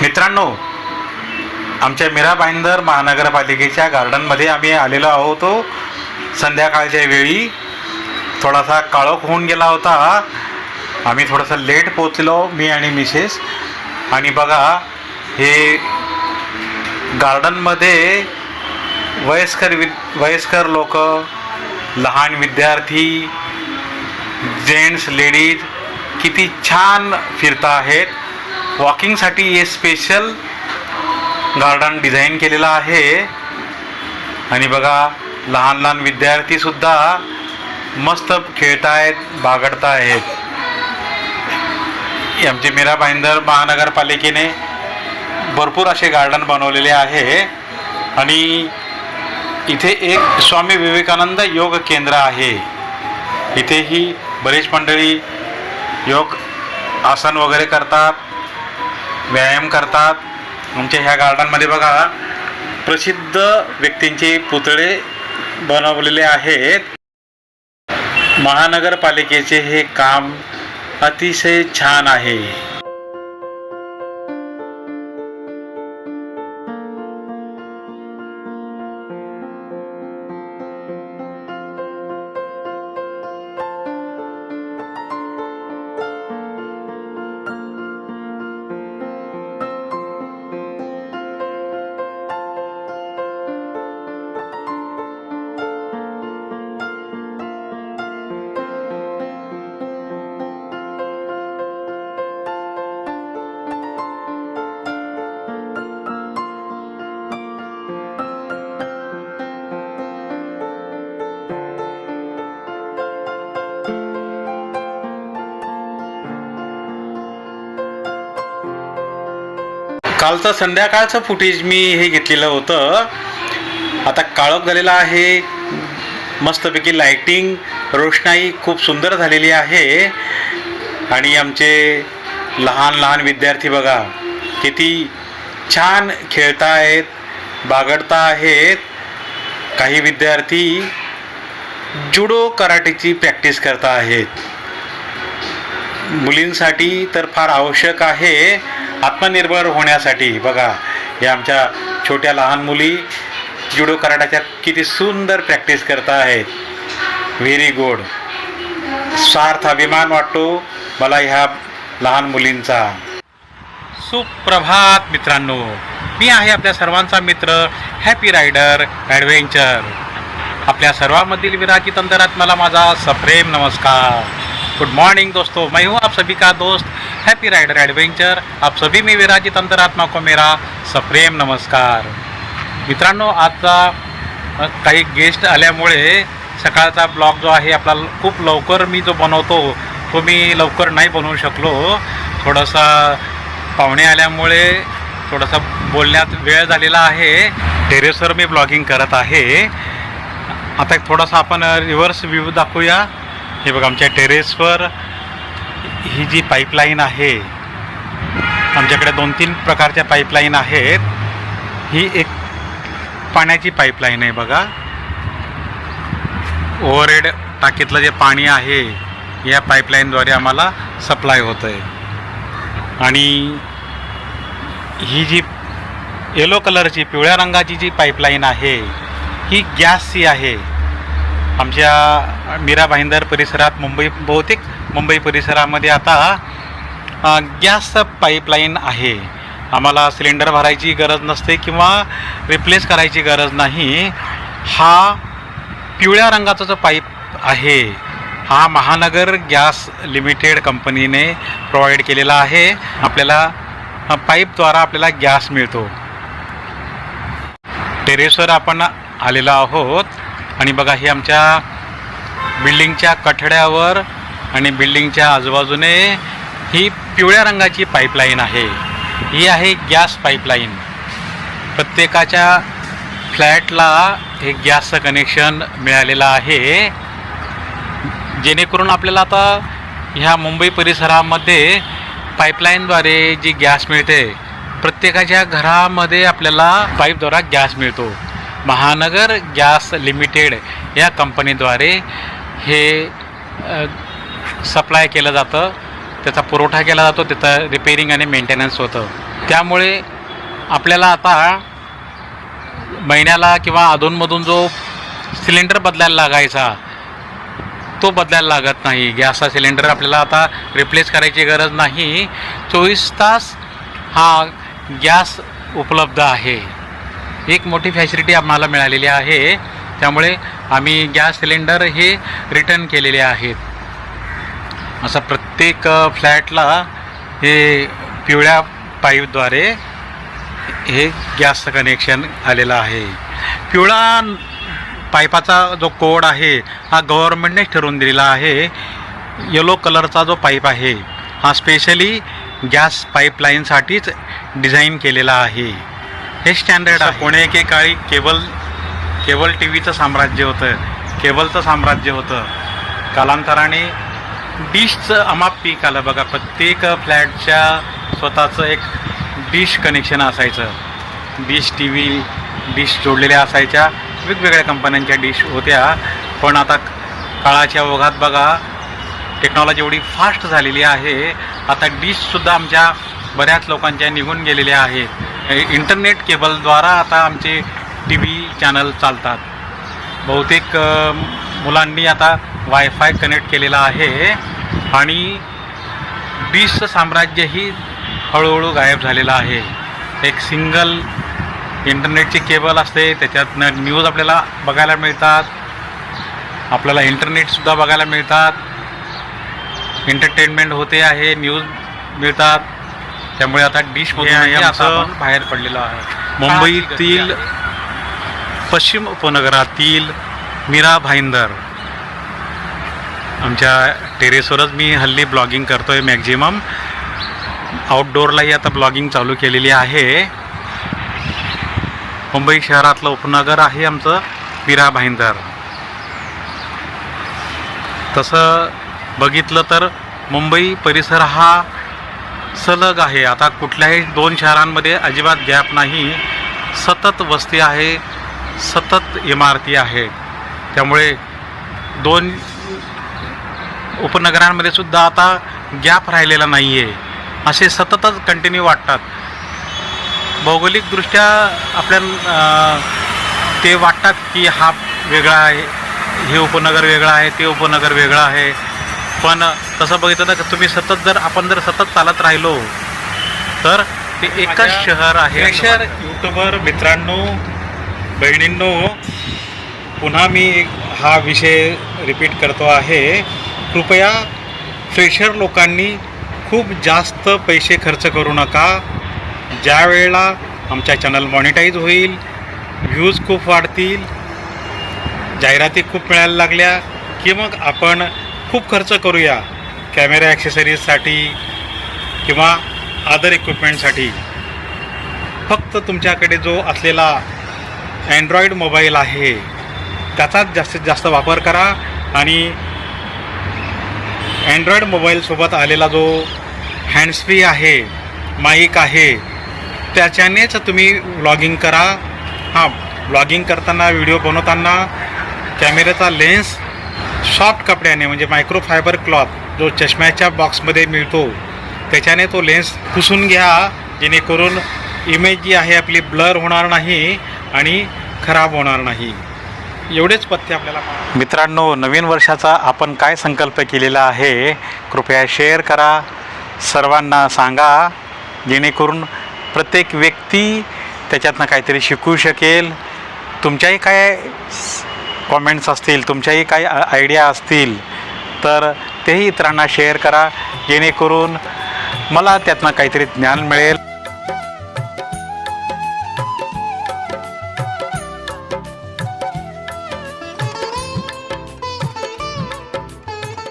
मित्रांनो आमच्या मीरा भाईंदर महानगरपालिकेच्या गार्डनमध्ये आम्ही आलेलो आहोत. संध्याकाळच्या वेळी थोडासा काळोख होऊन गेला होता. आम्ही थोडंसं लेट पोचलो मी आणि मिसेस. आणि बघा हे गार्डनमध्ये वयस्कर वि वयस्कर लोक लहान विद्यार्थी जेंट्स लेडीज किती छान फिरता आहेत वॉकिंगसाठी हे स्पेशल गार्डन डिझाईन केलेलं आहे. आणि बघा लहान लहान विद्यार्थीसुद्धा मस्त खेळतायत बागडतायत. आहेत आमचे मीरा भाईंदर महानगरपालिकेने भरपूर असे गार्डन बनवलेले आहे. आणि इथे एक स्वामी विवेकानंद योग केंद्र आहे. इथेही बरीच मंडळी योग आसन वगैरे करतात. व्यायाम करतात. आमच्या ह्या गार्डनमध्ये बघा प्रसिद्ध व्यक्तींचे पुतळे बनवलेले आहेत. महानगरपालिकेचे हे काम अतिशय छान आहे. कालचं संध्याकाळचं फुटेज मी हे घेतलेलं होतं. आता काळोख झालेला आहे. मस्तपैकी लाईटिंग रोषणाई खूप सुंदर झालेली आहे. आणि आमचे लहान लहान विद्यार्थी बघा किती छान खेळतायत बागडता आहेत काही विद्यार्थी जुडो कराटेची प्रॅक्टिस करता आहेत मुलींसाठी तर फार आवश्यक आहे. आत्मनिर्भर होण्यासाठी बघा या आमच्या छोट्या लहान मुली जुडो कराटाच्या किती सुंदर प्रॅक्टिस करत आहेत. व्हेरी गुड स्वार्थ अभिमान वाटतो मला ह्या लहान मुलींचा. सुप्रभात मित्रांनो. मी आहे आपल्या सर्वांचा मित्र हॅपी रायडर ॲडव्हेंचर आपल्या सर्वांमधील विराजित मला माझा सप्रेम नमस्कार. गुड मॉर्निंग दोस्तों। मैं हूं आप सभी का दोस्त हैप्पी राइडर एडवेंचर आप सभी में विराजित अंतरात्मा को मेरा सप्रेम नमस्कार। मित्रांनो आजचा काही गेस्ट आल्यामुळे सकाळचा ब्लॉग जो आहे आपला खूप लवकर मी जो बनवतो तो मी लवकर नाही बनवू शकलो. थोडासा पाहुणे आल्यामुळे थोडासा बोलण्यात वेळ झालेला आहे. टेरेसवर मी ब्लॉगिंग करत आहे. आता एक थोडासा आपण रिव्हर्स व्ह्यू दाखवूया. हे बघा आमच्या टेरेसवर ही जी पाईपलाईन आहे आमच्याकडे दोन तीन प्रकारच्या पाईपलाईन आहेत. ही एक पाण्याची पाईपलाईन आहे बघा. ओव्हरहेड टाकीतलं जे पाणी आहे या पाईपलाईनद्वारे आम्हाला सप्लाय होतं आहे आणि ही जी येलो कलरची पिवळ्या रंगाची जी पाईपलाईन आहे ही गॅसची आहे. आमच्या मीरा भाईंदर परिसरात मुंबई बहुतेक मुंबई परिसरामध्ये आता गॅस पाईपलाईन आहे. आम्हाला सिलेंडर भरायची गरज नसते किंवा रिप्लेस करायची गरज नाही. हा पिवळ्या रंगाचा जो पाईप आहे हा महानगर गॅस लिमिटेड कंपनीने प्रोव्हाइड केलेला आहे. आपल्याला पाईपद्वारा आपल्याला गॅस मिळतो. टेरेसवर आपण आलेलो आहोत. आणि बघा ही आमच्या बिल्डिंगच्या कठड्यावर आणि बिल्डिंगच्या आजूबाजूने ही पिवळ्या रंगाची पाईपलाईन आहे. ही आहे गॅस पाईपलाईन. प्रत्येकाच्या फ्लॅटला हे गॅसचं कनेक्शन मिळालेलं आहे. जेणेकरून आपल्याला आता ह्या मुंबई परिसरामध्ये पाईपलाईनद्वारे जी गॅस मिळते प्रत्येकाच्या घरामध्ये आपल्याला पाईपद्वारा गॅस मिळतो. महानगर गॅस लिमिटेड या कंपनीद्वारे हे सप्लाय केलं जातं त्याचा पुरवठा केला जातो त्याचं रिपेरिंग आणि मेंटेनन्स होतं. त्यामुळे आपल्याला आता महिन्याला किंवा अधूनमधून जो सिलेंडर बदलायला लागायचा तो बदलायला लागत नाही. गॅसचा सिलेंडर आपल्याला आता रिप्लेस करायची गरज नाही. चोवीस तास हा गॅस उपलब्ध आहे. एक मोठी फॅसिलिटी आम्हाला मिळालेली आहे. त्यामुळे आम्ही गॅस सिलेंडर हे रिटर्न केलेले आहेत. असं प्रत्येक फ्लॅटला हे पिवळ्या पाईपद्वारे हे गॅसचं कनेक्शन आलेलं आहे. पिवळा पाईपाचा जो कोड आहे हा गव्हर्मेंटनेच ठरवून दिलेला आहे. येलो कलरचा जो पाईप आहे हा स्पेशली गॅस पाईपलाईनसाठीच डिझाईन केलेला आहे. हे स्टँडर्ड आहे. कोणे एकेकाळी केबल केबल टी व्हीचं साम्राज्य होतं केबलचं साम्राज्य होतं. कालांतराने डिशचं अमाप पीक आलं बघा प्रत्येक फ्लॅटच्या स्वतःचं एक डिश कनेक्शन असायचं. डिश टी व्ही डिश जोडलेल्या असायच्या वेगवेगळ्या कंपन्यांच्या डिश होत्या. पण आता काळाच्या ओघात बघा टेक्नॉलॉजी एवढी फास्ट झालेली आहे. आता डिशसुद्धा आमच्या बऱ्याच लोकांच्या निघून गेलेल्या आहेत. इंटरनेट केबलद्वारा आता आमचे टी व्ही चॅनल चालतात. बहुतेक मुलांनी आता वायफाय कनेक्ट केलेला आहे आणि डिशचं साम्राज्यही हळूहळू गायब झालेलं आहे. एक सिंगल इंटरनेटची केबल असते त्याच्यातनं न्यूज आपल्याला बघायला मिळतात. आपल्याला इंटरनेटसुद्धा बघायला मिळतात. एंटरटेनमेंट होते आहे न्यूज मिळतात. त्यामुळे आता डिश आमचं बाहेर पडलेलो आहे. मुंबईतील पश्चिम उपनगरातील मीरा भाईंदर. आमच्या टेरेसवरच मी हल्ली ब्लॉगिंग करतो आहे मॅक्झिमम आउटडोअरलाही आता ब्लॉगिंग चालू केलेली आहे. मुंबई शहरातलं उपनगर आहे आमचं मीरा भाईंदर. तसं बघितलं तर मुंबई परिसर हा सलग आहे. आता कुठल्याही दोन शहरांमध्ये अजिबात गॅप नाही. सतत वस्ती आहे. सतत इमारती आहे. त्यामुळे दोन उपनगरांमध्ये सुद्धा आता गॅप राहिलेला नाही आहे असे सततच कंटिन्यू वाटतात. भौगोलिकदृष्ट्या आपल्या ते वाटतात की हा वेगळा आहे. हे उपनगर वेगळं आहे. ते उपनगर वेगळं आहे. पण तसं बघितलं तर तुम्ही सतत जर आपण जर सतत चालत राहिलो तर ते एकच शहर आहे. फ्रेशर युट्यूबर मित्रांनो बहिणींनो पुन्हा मी हा विषय रिपीट करतो आहे. कृपया फ्रेशर लोकांनी खूप जास्त पैसे खर्च करू नका. ज्या वेळेला आमच्या चॅनल मॉनिटाईज होईल व्ह्यूज खूप वाढतील जाहिराती खूप मिळायला लागल्या की मग आपण खूप खर्च करूया कॅमेरा ॲक्सेसरीजसाठी किंवा अदर इक्विपमेंटसाठी फक्त तुमच्याकडे जो असलेला अँड्रॉईड मोबाईल आहे त्याचाच जास्तीत जास्त वापर करा आणि अँड्रॉईड मोबाईलसोबत आलेला जो हँड्सफ्री आहे माईक आहे त्याच्यानेच तुम्ही व्लॉगिंग करा. हां व्लॉगिंग करताना व्हिडिओ बनवताना कॅमेऱ्याचा लेन्स सॉफ्ट कपड्याने म्हणजे मायक्रोफायबर क्लॉथ जो चष्म्याच्या बॉक्समध्ये मिळतो त्याच्याने तो लेन्स पुसून घ्या जेणेकरून इमेज जी आहे आपली ब्लर होणार नाही आणि खराब होणार नाही. एवढेच पथ्य आपल्याला मित्रांनो नवीन वर्षाचा आपण काय संकल्प केलेला आहे कृपया शेअर करा. सर्वांना सांगा जेणेकरून प्रत्येक व्यक्ती त्याच्यातनं काहीतरी शिकू शकेल. तुमच्याही काय कॉमेंट्स असतील तुमच्याही काही आयडिया असतील तर तेही इतरांना शेअर करा. जेणेकरून मला त्यातनं काहीतरी ज्ञान मिळेल.